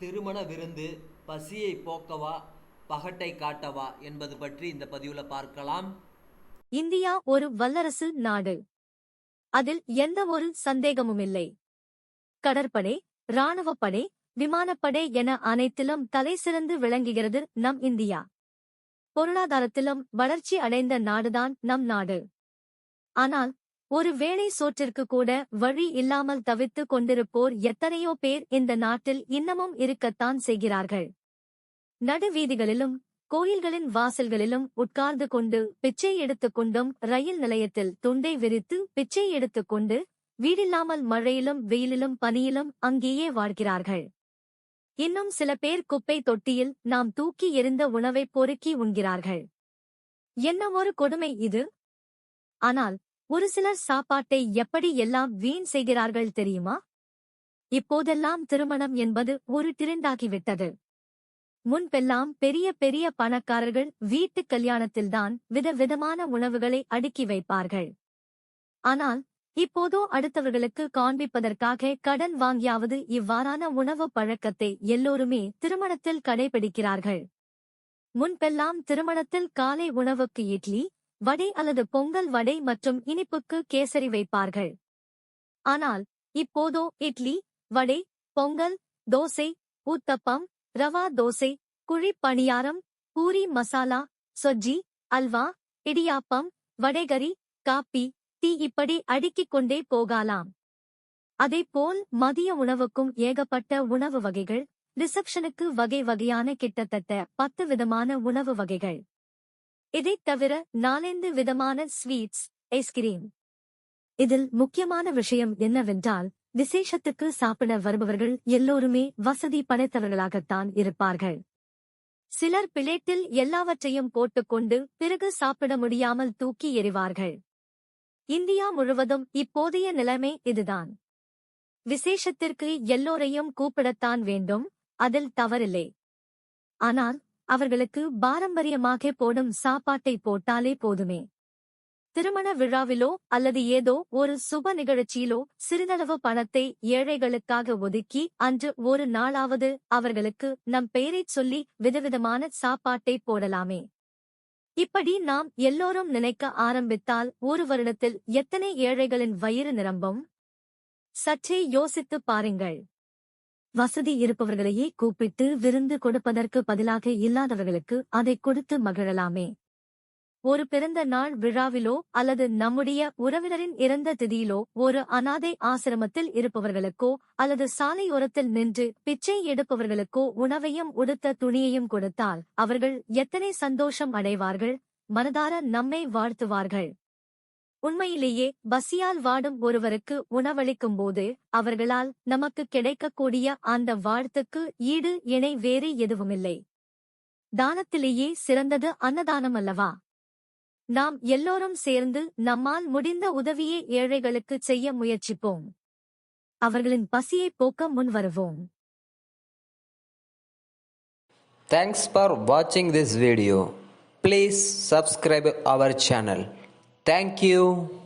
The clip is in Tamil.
திருமண விருந்து பசியை போக்கவா பகட்டை காட்டவா என்பது பற்றி இந்த பதிவுல பார்க்கலாம். இந்தியா ஒரு வல்லரசு நாடு. அதில் எந்த ஒரு சந்தேகமுமில்லை. கடற்படை இராணுவப்படை விமானப்படை என அனைத்திலும் தலைசிறந்து விளங்குகிறது நம் இந்தியா. பொருளாதாரத்திலும் வளர்ச்சி அடைந்த நாடுதான் நம் நாடு. ஆனால் ஒரு வேளை சோற்றிற்கு கூட வழி இல்லாமல் தவித்துக் கொண்டிருப்போர் எத்தனையோ பேர் இந்த நாட்டில் இன்னமும் இருக்கத்தான் செய்கிறார்கள். நடுவீதிகளிலும் கோயில்களின் வாசல்களிலும் உட்கார்ந்து கொண்டு பிச்சை எடுத்துக் கொண்டும் ரயில் நிலையத்தில் துண்டை விரித்து பிச்சை எடுத்துக் கொண்டு வீடில்லாமல் மழையிலும் வெயிலிலும் பனியிலும் அங்கேயே வாழ்கிறார்கள். இன்னும் சில பேர் குப்பை தொட்டியில் நாம் தூக்கி எறிந்த உணவை பொறுக்கி உண்கிறார்கள். என்ன ஒரு கொடுமை இது? ஆனால் ஒரு சிலர் சாப்பாட்டை எப்படி எல்லாம் வீண் செய்கிறார்கள் தெரியுமா? இப்போதெல்லாம் திருமணம் என்பது ஒரு டிரெண்டாகிவிட்டது. முன்பெல்லாம் பெரிய பெரிய பணக்காரர்கள் வீட்டுக் கல்யாணத்தில்தான் விதவிதமான உணவுகளை அடுக்கி வைப்பார்கள். ஆனால் இப்போதோ அடுத்தவர்களுக்கு காண்பிப்பதற்காக கடன் வாங்கியாவது இவ்வாறான உணவு பழக்கத்தை எல்லோருமே திருமணத்தில் கடைபிடிக்கிறார்கள். முன்பெல்லாம் திருமணத்தில் காலை உணவுக்கு இட்லி வடை அல்லது பொங்கல் வடை மற்றும் இனிப்புக்கு கேசரி வைப்பார்கள். ஆனால் இப்போதோ இட்லி வடை பொங்கல் தோசை ஊத்தப்பம் ரவா தோசை குழிப்பணியாரம் பூரி மசாலா சொஜ்ஜி அல்வா இடியாப்பம் வடைகரி காப்பி தீ இப்படி அடுக்கிக் கொண்டே போகலாம். அதேபோல் மதிய உணவுக்கும் ஏகப்பட்ட உணவு வகைகள் ரிசப்ஷனுக்கு வகை வகையான கிட்டத்தட்ட பத்து விதமான உணவு வகைகள். இதைத் தவிர நாலைந்து விதமான ஸ்வீட்ஸ் ஐஸ்கிரீம் இதில் முக்கியமான விஷயம் என்னவென்றால் விசேஷத்துக்கு சாப்பிட வருபவர்கள் எல்லோருமே வசதி படைத்தவர்களாகத்தான் இருப்பார்கள். சிலர் பிளேட்டில் எல்லாவற்றையும் போட்டுக்கொண்டு பிறகு சாப்பிட முடியாமல் தூக்கி எறிவார்கள். இந்தியா முழுவதும் இப்போதைய நிலைமை இதுதான். விசேஷத்திற்கு எல்லோரையும் கூப்பிடத்தான் வேண்டும் அதில் தவறில்லை. ஆனால் அவர்களுக்கு பாரம்பரியமாக போடும் சாப்பாட்டை போட்டாலே போதுமே. திருமண விழாவிலோ அல்லது ஏதோ ஒரு சுப நிகழ்ச்சியிலோ சிறிதளவு பணத்தை ஏழைகளுக்காக ஒதுக்கி அன்று ஒரு நாளாவது அவர்களுக்கு நம் பெயரைச் சொல்லி விதவிதமான சாப்பாட்டை போடலாமே. இப்படி நாம் எல்லோரும் நினைக்க ஆரம்பித்தால் ஒரு வருடத்தில் எத்தனை ஏழைகளின் வயிறு நிரம்பும்? சற்றே யோசித்துப் பாருங்கள். வசதி இருப்பவர்களையே கூப்பிட்டு விருந்து கொடுப்பதற்கு பதிலாக இல்லாதவர்களுக்கு அதை கொடுத்து மகிழலாமே. ஒரு பிறந்த நாள் விழாவிலோ அல்லது நம்முடைய உறவினரின் இறந்த திதியிலோ ஒரு அனாதை ஆசிரமத்தில் இருப்பவர்களுக்கோ அல்லது சாலையோரத்தில் நின்று பிச்சை எடுப்பவர்களுக்கோ உணவையும் உடுத்த துணியையும் கொடுத்தால் அவர்கள் எத்தனை சந்தோஷம் அடைவார்கள்? மனதார நம்மை வாழ்த்துவார்கள். உண்மையிலேயே பசியால் வாடும் ஒருவருக்கு உணவளிக்கும் போது அவர்களால் நமக்கு கிடைக்கக்கூடிய அந்த வாழ்த்துக்கு ஈடு இணை வேறு எதுவுமில்லை. தானத்திலேயே சிறந்தது அன்னதானம் அல்லவா? நாம் எல்லோரும் சேர்ந்து நம்மால் முடிந்த உதவியை ஏழைகளுக்கு செய்ய முயற்சிப்போம். அவர்களின் பசியை போக்க முன்வருவோம் தேங்க்ஸ் ஃபார் வாட்சிங் this video please subscribe our channel Thank you.